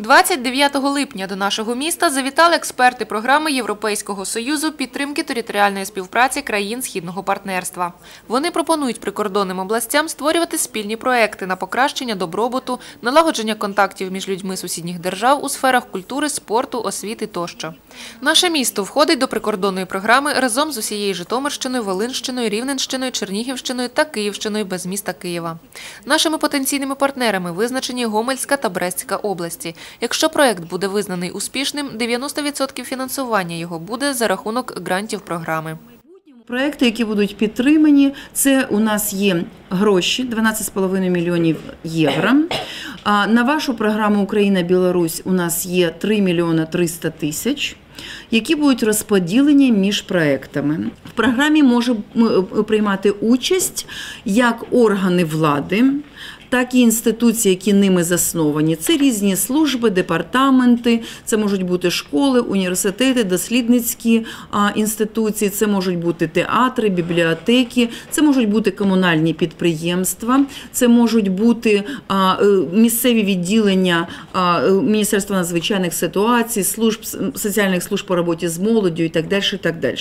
29 липня до нашого міста завітали експерти програми Європейського союзу підтримки територіальної співпраці країн східного партнерства. Вони пропонують прикордонним областям створювати спільні проекти на покращення добробуту, налагодження контактів між людьми сусідніх держав у сферах культури, спорту, освіти тощо. Наше місто входить до прикордонної програми разом з усією Житомирщиною, Волинщиною, Рівненщиною, Чернігівщиною та Київщиною без міста Києва. Нашими потенційними партнерами визначені Гомельська та Брестська області. Якщо проект буде визнаний успішним, 90% фінансування його буде за рахунок грантів програми. Проекти, які будуть підтримані, це у нас є гроші 12,5 мільйонів євро. На вашу програму Україна-Білорусь у нас є 3 мільйона 300 тисяч. Які будуть розподілені між проектами. В програмі може приймати участь як органи влади, так і інституції, які ними засновані. Це різні служби, департаменти, це можуть бути школи, університети, дослідницькі інституції, це можуть бути театри, бібліотеки, це можуть бути комунальні підприємства, це можуть бути е, місцеві відділення е, Міністерства надзвичайних ситуацій, служб соціальних служб по роботі з молоддю і так далі. І так далі.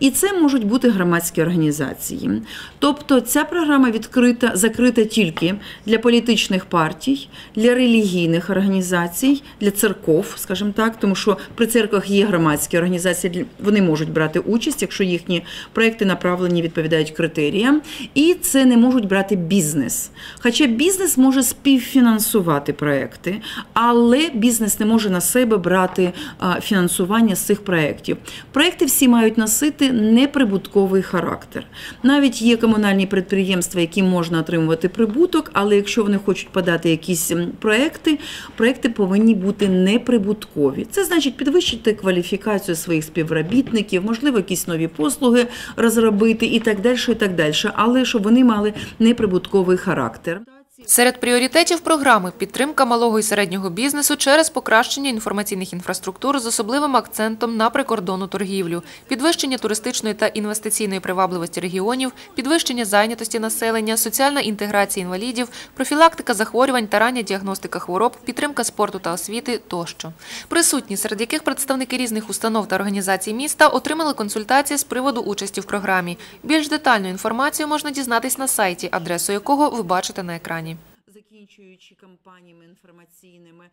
І це можуть бути громадські організації. Тобто ця програма відкрита, закрита тільки для політичних партій, для релігійних організацій, для церков, скажімо так, тому що при церквах є громадські організації, вони можуть брати участь, якщо їхні проекти направлені відповідають критеріям, і це не можуть брати бізнес. Хоча бізнес може співфінансувати проекти, але бізнес не може на себе брати фінансування з цих проєктів. Проекти всі мають носити неприбутковий характер. Навіть є комунальні підприємства, які можна отримувати прибуток, але якщо вони хочуть подати якісь проекти, проекти повинні бути неприбуткові. Це значить підвищити кваліфікацію своїх співробітників, можливо, якісь нові послуги розробити і так далі, і так далі, але щоб вони мали неприбутковий характер. Серед пріоритетів програми підтримка малого і середнього бізнесу через покращення інформаційних інфраструктур з особливим акцентом на прикордонну торгівлю, підвищення туристичної та інвестиційної привабливості регіонів, підвищення зайнятості населення, соціальна інтеграція інвалідів, профілактика захворювань та рання діагностика хвороб, підтримка спорту та освіти тощо. Присутні, серед яких представники різних установ та організацій міста отримали консультації з приводу участі в програмі. Більш детальну інформацію можна дізнатись на сайті, адресу якого ви бачите на екрані. Закінчуючи кампаніями інформаційними